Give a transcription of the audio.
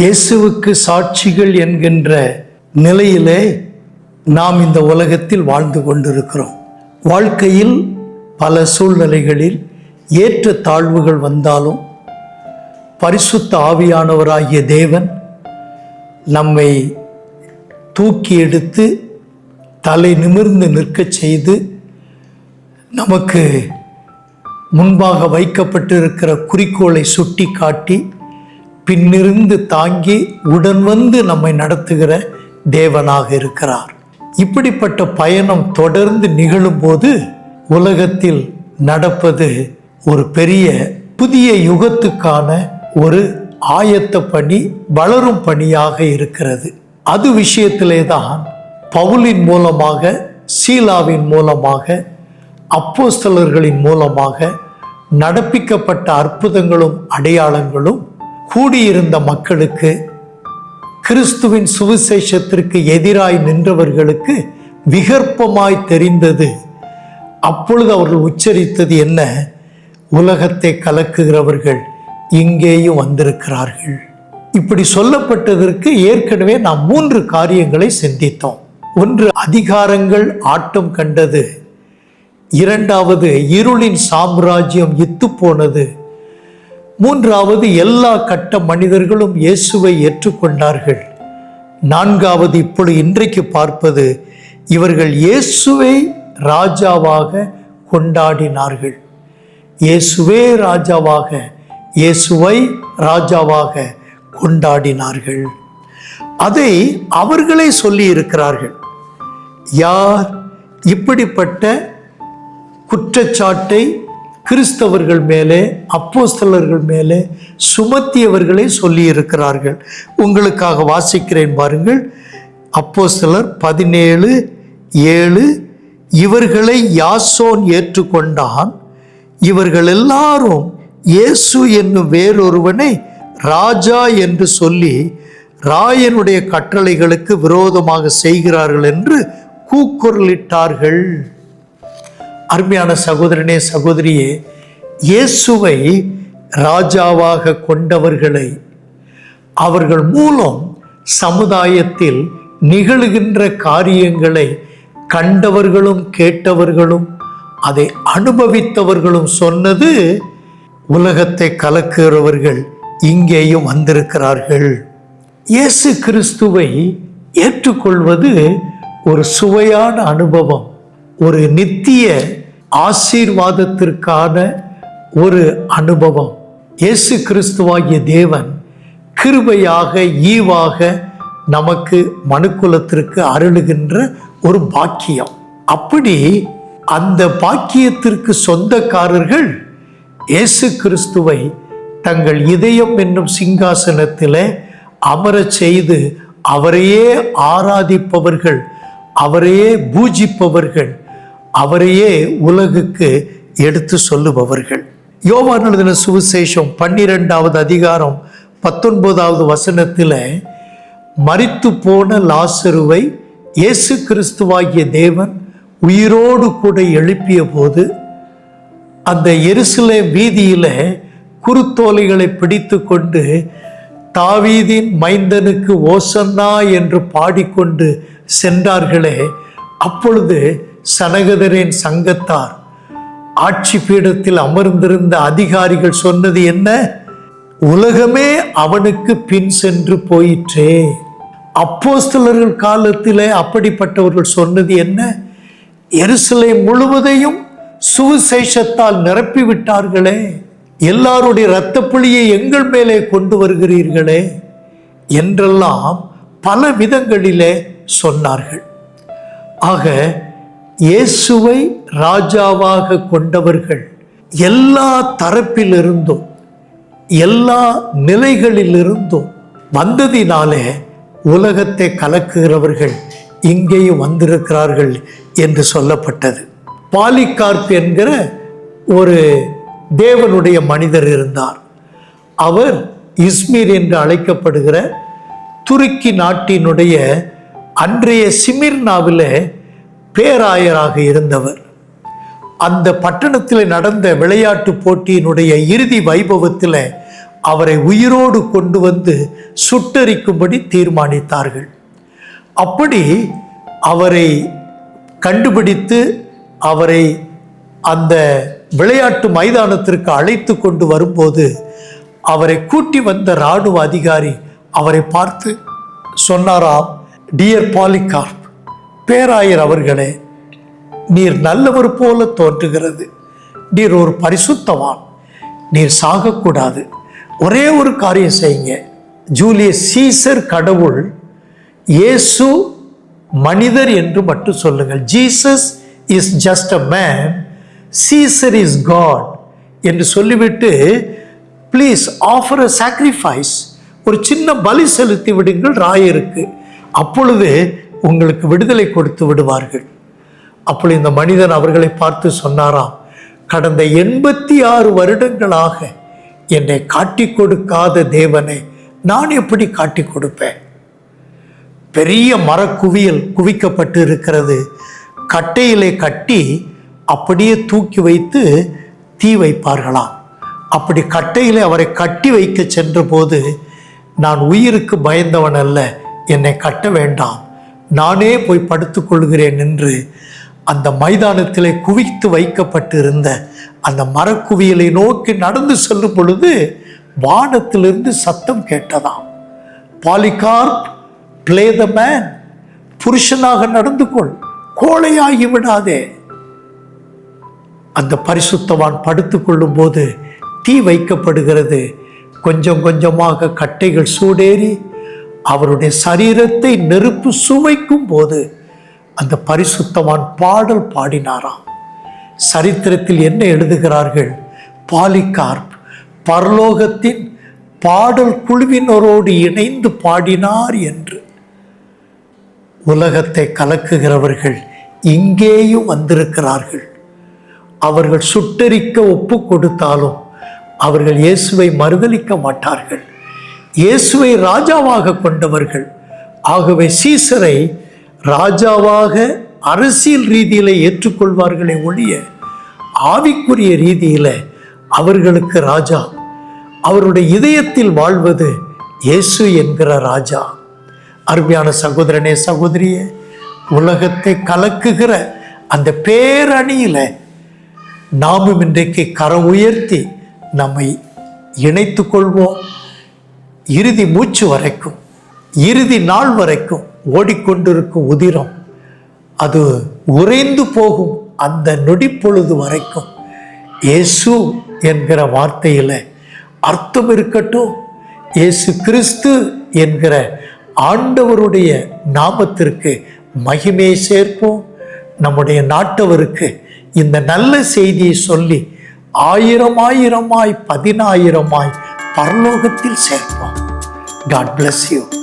இயேசுவுக்கு சாட்சிகள் என்கின்ற நிலையிலே நாம் இந்த உலகத்தில் வாழ்ந்து கொண்டிருக்கிறோம். வாழ்க்கையில் பல சூழ்நிலைகளில் ஏற்ற தாழ்வுகள் வந்தாலும் பரிசுத்த ஆவியானவராகிய தேவன் நம்மை தூக்கி எடுத்து தலை நிமிர்ந்து நிற்கச் செய்து நமக்கு முன்பாக வைக்கப்பட்டிருக்கிற குறிக்கோளை சுட்டி காட்டி பின்னிருந்து தாங்கி உடன் வந்து நம்மை நடத்துகிற தேவனாக இருக்கிறார். இப்படிப்பட்ட பயணம் தொடர்ந்து நிகழும்போது உலகத்தில் நடப்பது ஒரு பெரிய புதிய யுகத்துக்கான ஒரு ஆயத்த பணி வளரும் பணியாக இருக்கிறது. அது விஷயத்திலே தான் பவுலின் மூலமாக சீலாவின் மூலமாக அப்போஸ்தலர்களின் மூலமாக நடப்பிக்கப்பட்ட அற்புதங்களும் அடையாளங்களும் கூடியிருந்த மக்களுக்கு கிறிஸ்துவின் சுவிசேஷத்திற்கு எதிராய் நின்றவர்களுக்கு விகற்பமாய் தெரிந்தது. அப்பொழுது அவர்கள் உச்சரித்தது என்ன? உலகத்தை கலக்குகிறவர்கள் இங்கேயும் வந்திருக்கிறார்கள். இப்படி சொல்லப்பட்டதற்கு ஏற்கனவே நாம் மூன்று காரியங்களை சிந்தித்தோம். ஒன்று அதிகாரங்கள் ஆட்டம் கண்டது. இரண்டாவது இருளின் சாம்ராஜ்யம் இத்து போனது மூன்றாவது எல்லா கட்ட மனிதர்களும் இயேசுவை ஏற்றுக்கொண்டார்கள். நான்காவது இப்பொழுது இன்றைக்கு பார்ப்பது இவர்கள் இயேசுவை ராஜாவாக கொண்டாடினார்கள். இயேசுவே ராஜாவாக இயேசுவை ராஜாவாக கொண்டாடினார்கள். அதை அவர்களே சொல்லி இருக்கிறார்கள். யார் இப்படிப்பட்ட குற்றச்சாட்டை கிறிஸ்தவர்கள் மேலே அப்போஸ்தலர்கள் மேலே சுமத்தியவர்களே சொல்லியிருக்கிறார்கள். உங்களுக்காக வாசிக்கிறேன் பாருங்கள். அப்போஸ்தலர் பதினேழு ஏழு இவர்களை யாசோன் ஏற்றுக்கொண்டான். இவர்கள் எல்லாரும் இயேசு என்னும் வேறொருவனை ராஜா என்று சொல்லி ராயனுடைய கட்டளைகளுக்கு விரோதமாக செய்கிறார்கள் என்று கூக்குரலிட்டார்கள். அருமையான சகோதரனே சகோதரியே இயேசுவை ராஜாவாக கொண்டவர்களை அவர்கள் மூலம் சமுதாயத்தில் நிகழுகின்ற காரியங்களை கண்டவர்களும் கேட்டவர்களும் அதை அனுபவித்தவர்களும் சொன்னது உலகத்தை கலக்குகிறவர்கள் இங்கேயும் வந்திருக்கிறார்கள். இயேசு கிறிஸ்துவை ஏற்றுக்கொள்வது ஒரு சுவையான அனுபவம் ஒரு நித்திய ஆசீர்வாதத்திற்கான ஒரு அனுபவம். இயேசு கிறிஸ்துவாகிய தேவன் கிருபையாக ஈவாக நமக்கு மனுக்குலத்திற்கு அருளுகின்ற ஒரு பாக்கியம். அப்படி அந்த பாக்கியத்திற்கு சொந்தக்காரர்கள் இயேசு கிறிஸ்துவை தங்கள் இதயம் என்னும் சிங்காசனத்தில் அமரச் செய்து அவரையே ஆராதிப்பவர்கள் அவரையே பூஜிப்பவர்கள் அவரையே உலகுக்கு எடுத்து சொல்லுபவர்கள். யோவான் எழுதின சுவிசேஷம் பன்னிரெண்டாவது அதிகாரம் பத்தொன்பதாவது வசனத்தில் மறித்து போன லாசருவை இயேசு கிறிஸ்துவாகிய தேவன் உயிரோடு கூட எழுப்பிய போது அந்த எருசலே வீதியில் குருத்தோலைகளை பிடித்து கொண்டு தாவீதின் மைந்தனுக்கு ஓசன்னா என்று பாடிக்கொண்டு சென்றார்களே அப்பொழுது சனகதரின் சங்கத்தார். ஆட்சி பீடத்தில் அமர்ந்திருந்த அதிகாரிகள் சொன்னது என்ன? உலகமே அவனுக்கு பின் சென்று போயிற்றே. அப்போஸ்தலர்கள் காலத்திலே அப்படிப்பட்டவர்கள் சொன்னது என்ன? எருசலை முழுவதையும் சுவிசேஷத்தால் நிரப்பி விட்டார்களே எல்லாருடைய புளியை எங்கள் மேலே கொண்டு வருகிறீர்களே என்றெல்லாம் பல விதங்களிலே சொன்னார்கள். ஆக இயேசுவை ராஜாவாக கொண்டவர்கள் எல்லா தரப்பிலிருந்தும் எல்லா நிலைகளிலிருந்தும் வந்ததினாலே உலகத்தை கலக்குகிறவர்கள் இங்கேயும் வந்திருக்கிறார்கள் என்று சொல்லப்பட்டது. பாலிகார்ப் என்கிற ஒரு தேவனுடைய மனிதர் இருந்தார். அவர் இஸ்மீர் என்று அழைக்கப்படுகிற துருக்கி நாட்டினுடைய அன்றைய சிமிர்னாவில் பேராயராக இருந்தவர். அந்த பட்டணத்தில் நடந்த விளையாட்டு போட்டியினுடைய இறுதி வைபவத்தில் அவரை உயிரோடு கொண்டு வந்து சுட்டரிக்கும்படி தீர்மானித்தார்கள். அப்படி அவரை கண்டுபிடித்து அவரை அந்த விளையாட்டு மைதானத்திற்கு அழைத்து கொண்டு வரும்போது அவரை கூட்டி வந்த இராணுவ அதிகாரி அவரை பார்த்து சொன்னாராம் டியர் பாலிகார்ட் பேராயர் அவர்களே நீர் நல்லவர் போல தோன்றுகிறது. நீர் ஒரு பரிசுத்தவான். நீர் சாகக்கூடாது. ஒரே ஒரு காரியம் செய்யுங்க. ஜூலியஸ் சீசர் கடவுள் இயேசு மனிதர் என்று மட்டும் சொல்லுங்கள். Jesus is just a man Caesar is God என்று சொல்லிவிட்டு ப்ளீஸ் ஆஃபர் அ சாக்ரிஃபைஸ் ஒரு சின்ன பலி செலுத்தி விடுங்கள் ராயருக்கு. அப்பொழுது உங்களுக்கு விடுதலை கொடுத்து விடுவார்கள். அப்பொழுது இந்த மனிதன் அவர்களை பார்த்து சொன்னாராம் கடந்த எண்பத்தி ஆறு வருடங்களாக என்னை காட்டி கொடுக்காத தேவனை நான் எப்படி காட்டி கொடுப்பேன்? பெரிய மரக்குவியல் குவிக்கப்பட்டு இருக்கிறது கட்டையிலே கட்டி அப்படியே தூக்கி வைத்து தீ வைப்பார்களாம். அப்படி கட்டையிலே அவரை கட்டி வைக்க சென்றபோது நான் உயிருக்கு பயந்தவன் அல்ல என்னை கட்ட வேண்டாம். நானே போய் படுத்துக் கொள்கிறேன் என்று அந்த மைதானத்திலே குவித்து வைக்கப்பட்டிருந்த அந்த மரக்குவியலை நோக்கி நடந்து செல்லும் பொழுது வானத்திலிருந்து சத்தம் கேட்டதாம். பாலிகார்ப் பிளே த மேன் புருஷனாக நடந்து கொள் கோழையாகி விடாதே. அந்த பரிசுத்தவான் படுத்துக் கொள்ளும்போது தீ வைக்கப்படுகிறது. கொஞ்சம் கொஞ்சமாக கட்டைகள் சூடேறி அவருடைய சரீரத்தை நெருப்பு சுவைக்கும் போது அந்த பரிசுத்தவான் பாடல் பாடினாராம். சரித்திரத்தில் என்ன எழுதுகிறார்கள்? பாலிகார்ப் பரலோகத்தின் பாடல் குழுவினரோடு இணைந்து பாடினார் என்று. உலகத்தை கலக்குகிறவர்கள் இங்கேயும் வந்திருக்கிறார்கள். அவர்கள் சுட்டரிக்க ஒப்பு கொடுத்தாலும் அவர்கள் இயேசுவை மறுதலிக்க மாட்டார்கள். இயேசுவை ராஜாவாக கொண்டவர்கள். ஆகவே சீசரை ராஜாவாக அரசியல் ரீதியில் ஏற்றுக்கொள்வார்களே ஒழிய ஆவிக்குரிய ரீதியில் அவர்களுக்கு ராஜா. அவருடைய இதயத்தில் வாழ்வது இயேசு என்கிற ராஜா. அருமையான சகோதரனே சகோதரியே உலகத்தை கலக்குகிற அந்த பேரணியில் நாமும் இன்றைக்கு கரம் உயர்த்தி நம்மை இணைத்து கொள்வோம். இறுதி மூச்சு வரைக்கும் இறுதி நாள் வரைக்கும் ஓடிக்கொண்டிருக்கும் உதிரம் அது உறைந்து போகும் அந்த நொடிப்பொழுது வரைக்கும். இயேசு என்கிற வார்த்தையில் அர்த்தம் இருக்கட்டும். இயேசு கிறிஸ்து என்கிற ஆண்டவருடைய நாமத்திற்கு மகிமையை சேர்ப்போம். நம்முடைய நாட்டவருக்கு இந்த நல்ல செய்தியை சொல்லி ஆயிரம் ஆயிரமாய் பதினாயிரமாய் பரலோகத்தில் சேர்ப்போம். God bless you.